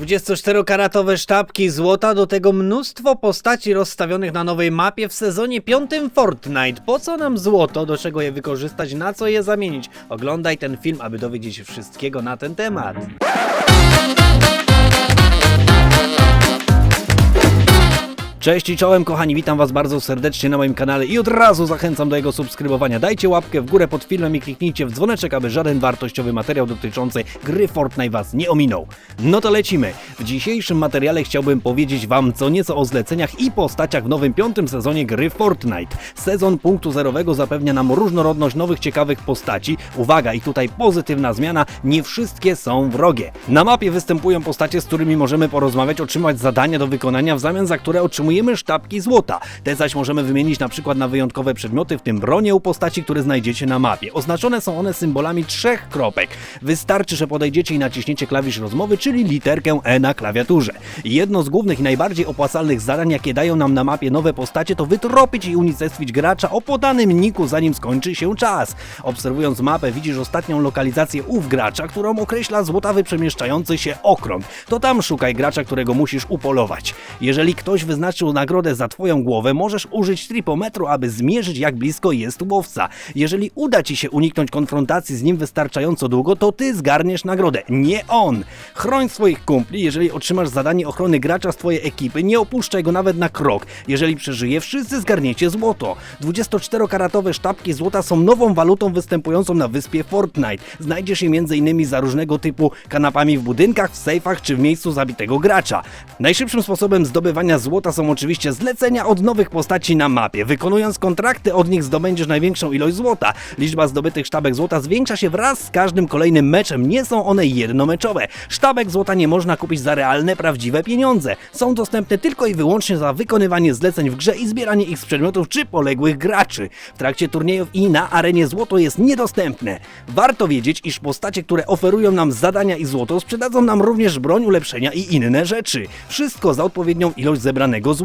24-karatowe sztabki złota, do tego mnóstwo postaci rozstawionych na nowej mapie w sezonie 5 Fortnite. Po co nam złoto, do czego je wykorzystać, na co je zamienić? Oglądaj ten film, aby dowiedzieć się wszystkiego na ten temat. Cześć i czołem kochani, witam was bardzo serdecznie na moim kanale i od razu zachęcam do jego subskrybowania. Dajcie łapkę w górę pod filmem i kliknijcie w dzwoneczek, aby żaden wartościowy materiał dotyczący gry Fortnite was nie ominął. No to lecimy. W dzisiejszym materiale chciałbym powiedzieć wam co nieco o zleceniach i postaciach w nowym piątym sezonie gry Fortnite. Sezon punktu zerowego zapewnia nam różnorodność nowych ciekawych postaci. Uwaga i tutaj pozytywna zmiana, nie wszystkie są wrogie. Na mapie występują postacie, z którymi możemy porozmawiać, otrzymać zadania do wykonania, w zamian za które otrzymujemy sztabki złota. Te zaś możemy wymienić na przykład na wyjątkowe przedmioty, w tym bronie u postaci, które znajdziecie na mapie. Oznaczone są one symbolami trzech kropek. Wystarczy, że podejdziecie i naciśniecie klawisz rozmowy, czyli literkę E na klawiaturze. Jedno z głównych i najbardziej opłacalnych zadań, jakie dają nam na mapie nowe postacie, to wytropić i unicestwić gracza o podanym niku, zanim skończy się czas. Obserwując mapę, widzisz ostatnią lokalizację ów gracza, którą określa złotawy przemieszczający się okrąg. To tam szukaj gracza, którego musisz upolować. Jeżeli ktoś nagrodę za twoją głowę, możesz użyć tripometru, aby zmierzyć jak blisko jest łowca. Jeżeli uda ci się uniknąć konfrontacji z nim wystarczająco długo, to ty zgarniesz nagrodę, nie on. Chroń swoich kumpli, jeżeli otrzymasz zadanie ochrony gracza z twojej ekipy, nie opuszczaj go nawet na krok. Jeżeli przeżyje, wszyscy zgarniecie złoto. 24-karatowe sztabki złota są nową walutą występującą na wyspie Fortnite. Znajdziesz je m.in. za różnego typu kanapami w budynkach, w sejfach czy w miejscu zabitego gracza. Najszybszym sposobem zdobywania złota są oczywiście zlecenia od nowych postaci na mapie. Wykonując kontrakty od nich zdobędziesz największą ilość złota. Liczba zdobytych sztabek złota zwiększa się wraz z każdym kolejnym meczem. Nie są one jednomeczowe. Sztabek złota nie można kupić za realne, prawdziwe pieniądze. Są dostępne tylko i wyłącznie za wykonywanie zleceń w grze i zbieranie ich z przedmiotów czy poległych graczy. W trakcie turniejów i na arenie złoto jest niedostępne. Warto wiedzieć, iż postacie, które oferują nam zadania i złoto, sprzedadzą nam również broń, ulepszenia i inne rzeczy. Wszystko za odpowiednią ilość zebranego złota.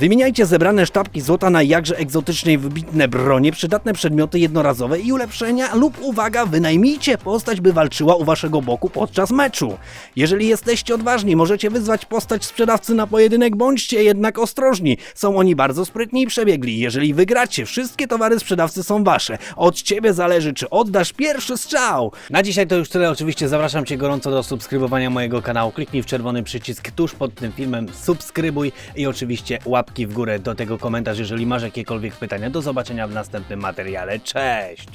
Wymieniajcie zebrane sztabki złota na jakże egzotyczne i wybitne bronie, przydatne przedmioty jednorazowe i ulepszenia lub uwaga, wynajmijcie postać, by walczyła u waszego boku podczas meczu. Jeżeli jesteście odważni, możecie wyzwać postać sprzedawcy na pojedynek, bądźcie jednak ostrożni. Są oni bardzo sprytni i przebiegli. Jeżeli wygracie, wszystkie towary sprzedawcy są wasze. Od ciebie zależy, czy oddasz pierwszy strzał. Na dzisiaj to już tyle. Oczywiście zapraszam cię gorąco do subskrybowania mojego kanału. Kliknij w czerwony przycisk tuż pod tym filmem, subskrybuj i oczywiście łapki w górę do tego komentarz, jeżeli masz jakiekolwiek pytania. Do zobaczenia w następnym materiale. Cześć!